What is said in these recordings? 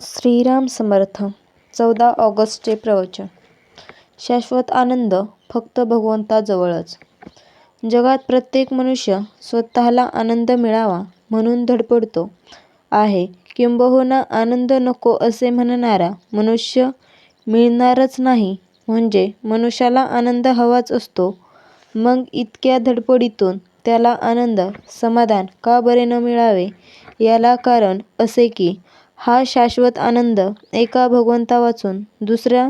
श्रीराम समर्थ चौदा ऑगस्टचे प्रवचन. शाश्वत आनंद फक्त भगवंताजवळच. जगात प्रत्येक मनुष्य स्वतःला आनंद मिळावा म्हणून धडपडतो. आहे किंबहुना आनंद नको असे म्हणणारा मनुष्य मिळणारच नाही म्हणजे मनुष्याला आनंद हवाच असतो. मग इतक्या धडपडीतून त्याला आनंद समाधान का बरे न मिळावे? याला कारण असे की हा शाश्वत आनंद एका भगवंतावाचून दुसऱ्या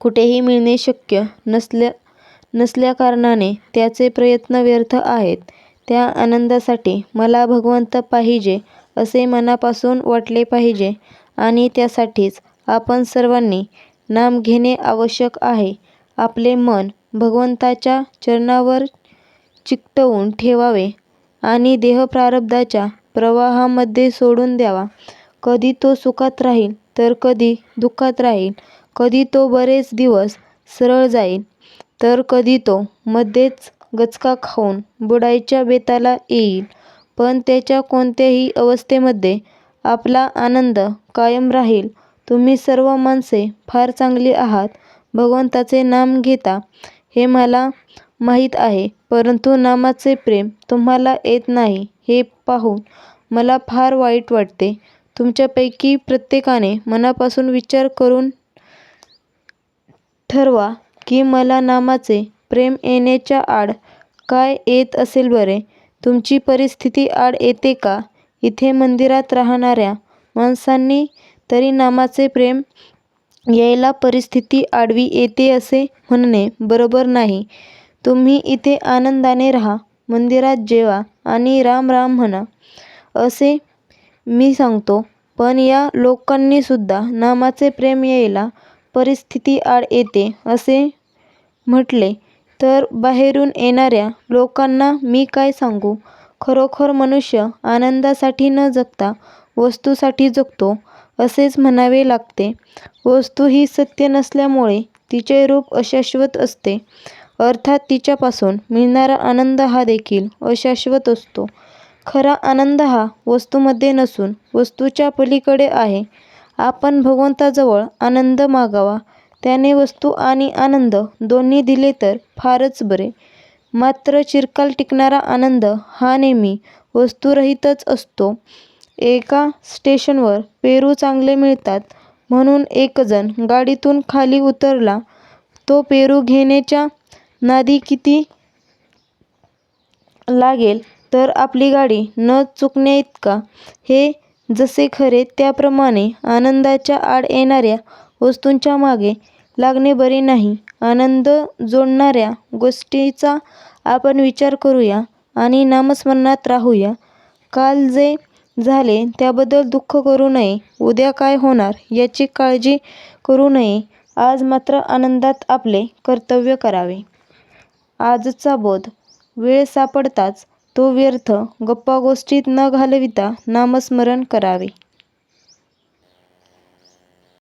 कुठेही मिळणे शक्य नसल्या नसल्याकारणाने त्याचे प्रयत्न व्यर्थ आहेत. त्या आनंदासाठी मला भगवंत पाहिजे असे मनापासून वाटले पाहिजे आणि त्यासाठीच आपण सर्वांनी नाम घेणे आवश्यक आहे. आपले मन भगवंताच्या चरणावर चिकटवून ठेवावे आणि देह प्रारब्धाच्या प्रवाहामध्ये सोडून द्यावा. कधी तो सुखात राहील तर कधी दुःखात राहील कधी तो बरेच दिवस सरळ जाईल तर कधी तो मध्येच गचका खाऊन बुडायच्या बेताला येईल पण त्याच्या कोणत्याही अवस्थेमध्ये आपला आनंद कायम राहील. तुम्ही सर्व माणसे फार चांगली आहात. भगवंताचे नाम घेता हे मला माहीत आहे परंतु नामाचे प्रेम तुम्हाला येत नाही हे पाहून मला फार वाईट वाटते. तुमच्यापैकी प्रत्येकाने मनापासून विचार करून ठरवा की मला नामाचे प्रेम येण्याच्या आड काय येत असेल बरे. तुमची परिस्थिती आड येते का? इथे मंदिरात राहणाऱ्या माणसांनी तरी नामाचे प्रेम यायला परिस्थिती आडवी येते असे म्हणणे बरोबर नाही. तुम्ही इथे आनंदाने राहा मंदिरात जेवा आणि राम राम म्हणा असे मी सांगतो पण या लोकांनीसुद्धा नामाचे प्रेम यायला परिस्थिती आड येते असे म्हटले. तर बाहेरून येणाऱ्या लोकांना मी काय सांगू? खरोखर मनुष्य आनंदासाठी न जगता वस्तूसाठी जगतो असेच म्हणावे लागते. वस्तू ही सत्य नसल्यामुळे तिचे रूप अशाश्वत असते. अर्थात तिच्यापासून मिळणारा आनंद हा देखील अशाश्वत असतो. खरा आनंद हा वस्तूमध्ये नसून वस्तूच्या पलीकडे आहे. आपण भगवंताजवळ आनंद मागावा. त्याने वस्तू आणि आनंद दोन्ही दिले तर फारच बरे. मात्र चिरकाल टिकणारा आनंद हा नेहमी वस्तूरहितच असतो. एका स्टेशनवर पेरू चांगले मिळतात म्हणून एकजण गाडीतून खाली उतरला. तो पेरू घेण्याच्या नादी किती लागेल? तर आपली गाडी न चुकण्याइतका हे जसे खरे त्याप्रमाणे आनंदाच्या आड येणाऱ्या वस्तूंच्या मागे लागणे बरे नाही. आनंद जोडणाऱ्या गोष्टीचा आपण विचार करूया आणि नामस्मरणात राहूया. काल जे झाले त्याबद्दल दुःख करू नये. उद्या काय होणार याची काळजी करू नये. आज मात्र आनंदात आपले कर्तव्य करावे. आजचा बोध. वेळ सापडताच तो व्यर्थ गप्पागोष्टीत न घालविता नामस्मरण करावे.